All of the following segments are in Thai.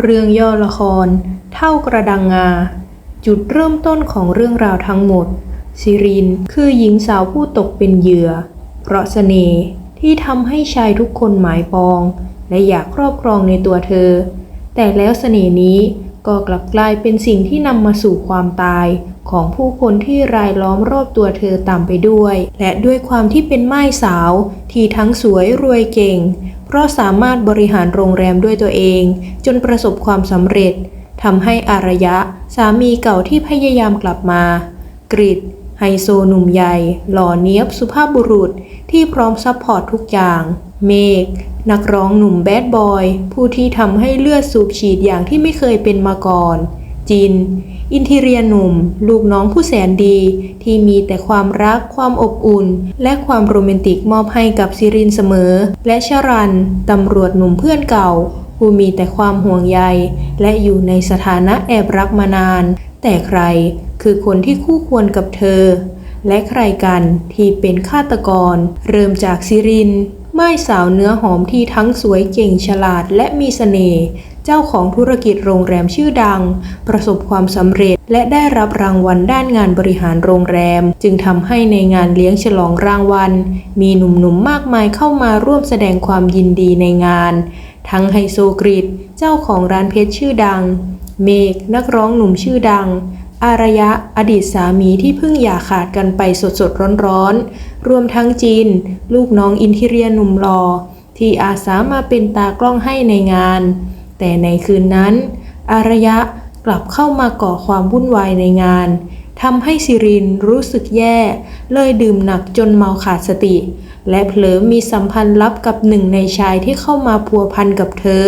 เรื่องย่อละคร เท่ากระดังงา จุดเริ่มต้นของเรื่องราวทั้งหมด ซิรินคือหญิงสาวผู้ตกเป็นเหยื่อ เพราะเสน่ห์ที่ทำให้ชายทุกคนหมายปอง และอยากครอบครองในตัวเธอ แต่แล้วเสน่ห์นี้ก็กลับกลายเป็นสิ่งที่นำมาสู่ความตาย ของผู้คนที่รายล้อมรอบตัวเธอตามไปด้วย และด้วยความที่เป็นไม้สาว ที่ทั้งสวยรวยเก่ง เพราะสามารถบริหารโรงแรมด้วยตัวเอง จนประสบความสำเร็จทำให้อารยะ สามีเก่าที่พยายามกลับมา กริดไฮโซหนุ่มใหญ่ หล่อเนี้ยบสุภาพบุรุษที่พร้อมซัพพอร์ตทุกอย่าง เมฆนักร้องหนุ่มแบดบอย ผู้ที่ทำให้เลือดสูบฉีดอย่างที่ไม่เคยเป็นมาก่อน จิน อินทีเรียหนุ่ม ลูกน้องผู้แสนดี ที่มีแต่ความรักความอบอุ่น และความโรแมนติกมอบให้กับซิรินเสมอ และชรันตำรวจหนุ่มเพื่อนเก่า ผู้มีแต่ความห่วงใย และอยู่ในสถานะแอบรักมานาน แต่ใครคือคนที่คู่ควรกับเธอ และใครกันที่เป็นฆาตกร เริ่มจากซิรินไม้สาวเนื้อหอมที่ทั้งสวยเก่งฉลาดและมีเสน่ห์ เจ้าของธุรกิจโรงแรมชื่อดัง ประสบความสำเร็จ และได้รับรางวัลด้านงานบริหารโรงแรม จึงทำให้ในงานเลี้ยงฉลองรางวัล มีหนุ่มๆมากมายเข้ามาร่วมแสดงความยินดีในงาน ทั้งไฮโซกริดเจ้าของร้านเพชรชื่อดัง เมกนักร้องหนุ่มชื่อดังอารยะอดีตสามีที่เพิ่งอย่าขาดกันไปสดสดร้อนร้อนๆ รวมทั้งจีน ลูกน้องอินทิเรียหนุ่มรอ ที่อาสามาเป็นตากล้องให้ในงาน แต่ในคืนนั้น อารยะกลับเข้ามาก่อความวุ่นวายในงานทำให้ซิรินรู้สึกแย่ เลยดื่มหนักจนเมาขาดสติ และเผลอมีสัมพันธ์ลับกับหนึ่งในชายที่เข้ามาพัวพันกับเธอ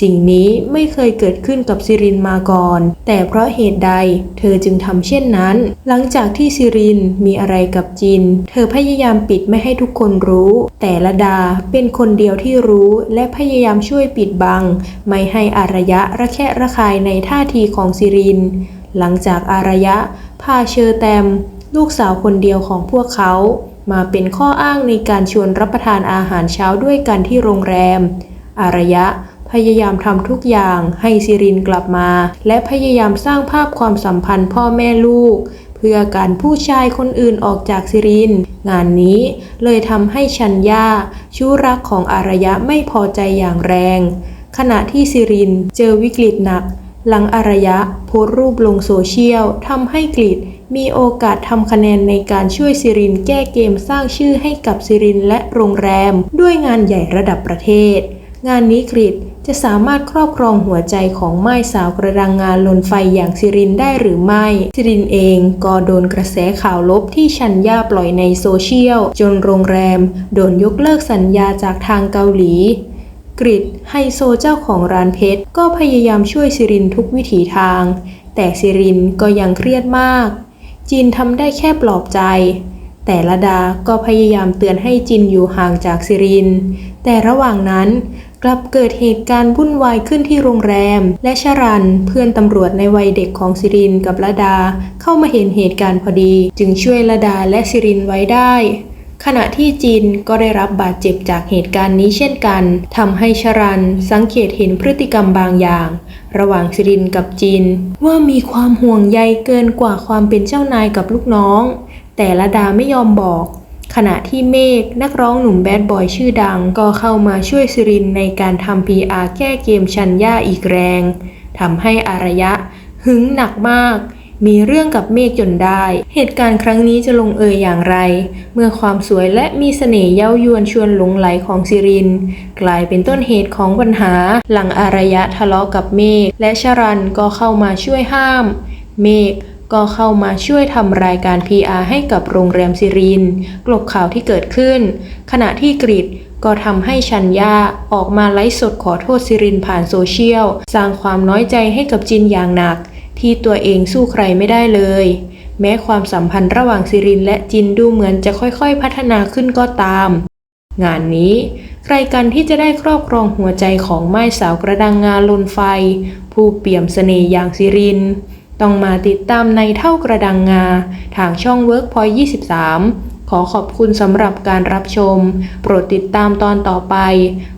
สิ่งนี้ไม่เคยเกิดขึ้นกับซิรินมาก่อน แต่เพราะเหตุใดเธอจึงทำเช่นนั้น หลังจากที่ซิรินมีอะไรกับจิน เธอพยายามปิดไม่ให้ทุกคนรู้ แต่ละดาเป็นคนเดียวที่รู้และพยายามช่วยปิดบัง ไม่ให้อารยะระแคะระคายในท่าทีของซิริน หลังจากอารยะพาเชอร์แตม ลูกสาวคนเดียวของพวกเขามาเป็นข้ออ้างในการชวนรับประทานอาหารเช้าด้วยกันที่โรงแรม อารยะ พยายามทำทุกอย่างให้ซิรินกลับมา และพยายามสร้างภาพความสัมพันธ์พ่อแม่ลูก เพื่อการผู้ชายคนอื่นออกจากซิริน งานนี้เลยทำให้ชัญญาชู้รักของอารยะไม่พอใจอย่างแรง ขณะที่ซิรินเจอวิกฤตหนัก หลังอารยะโพสรูปลงโซเชียลทำให้กริดมีโอกาสทำคะแนนในการช่วยซิรินแก้เกมสร้างชื่อให้กับซิรินและโรงแรม ด้วยงานใหญ่ระดับประเทศ งานนี้กริด จะสามารถครอบครองหัวใจของไม้สาวกระดังงานลนไฟอย่างซิรินได้หรือไม่ ซิรินเองก็โดนกระแสข่าวลบที่ชัญญาปล่อยในโซเชียล จนโรงแรม โดนยกเลิกสัญญาจากทางเกาหลีกริดไฮโซเจ้าของร้านเพชร ก็พยายามช่วยซิรินทุกวิถีทาง แต่ซิรินก็ยังเครียดมากจินทำได้แค่ปลอบใจ แต่ละดาก็พยายามเตือนให้จินอยู่ห่างจากซิริน แต่ระหว่างนั้น กลับเกิดเหตุการณ์วุ่นวายขึ้นที่โรงแรม และชรันเพื่อนตำรวจในวัยเด็กของซิรินกับละดา เข้ามาเห็นเหตุการณ์พอดี จึงช่วยละดาและซิรินไว้ได้ ขณะที่จินก็ได้รับบาดเจ็บจากเหตุการณ์นี้เช่นกันทำให้ชรันสังเกตเห็นพฤติกรรมบางอย่าง ระหว่างซิรินกับจิน ว่ามีความห่วงใยเกินกว่าความเป็นเจ้านายกับลูกน้อง แต่ละดาไม่ยอมบอก ขณะที่เมฆนักร้องหนุ่มแบดบอยชื่อดัง ก็เข้ามาช่วยซิรินในการทำ PR แก้เกมชันย่าอีกแรงทำให้อารยะหึงหนักมาก มีเรื่องกับเมฆจนได้ เหตุการณ์ครั้งนี้จะลงเอยอย่างไร เมื่อความสวยและมีเสน่ห์เย้ายวนชวนหลงไหลของซิริน กลายเป็นต้นเหตุของปัญหา หลังอารยะทะเลาะกับเมฆและชรันก็เข้ามาช่วยห้าม เมฆ ก็เข้ามาช่วยทำรายการ PR ให้กับโรงแรมซิริน กลบข่าวที่เกิดขึ้น ขณะที่กริดก็ทำให้ชัญญาออกมาไลฟ์สดขอโทษซิรินผ่านโซเชียล สร้างความน้อยใจให้กับจินอย่างหนัก ที่ตัวเองสู้ใครไม่ได้เลย แม้ความสัมพันธ์ระหว่างซิรินและจินดูเหมือนจะค่อยๆ พัฒนาขึ้นก็ตาม งานนี้ใครกันที่จะได้ครอบครองหัวใจของไม้สาวกระดังงาลนไฟ ผู้เปี่ยมเสน่ห์อย่างซิริน ต้องมาติดตามในเท่ากระดังงา ทางช่อง Workpoint 23 ขอขอบคุณสำหรับการรับชม โปรดติดตามตอนต่อไป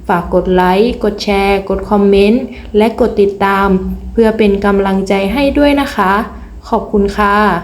ฝากกดไลค์ กดแชร์ กดคอมเมนต์ และกดติดตาม เพื่อเป็นกำลังใจให้ด้วยนะคะ ขอบคุณค่ะ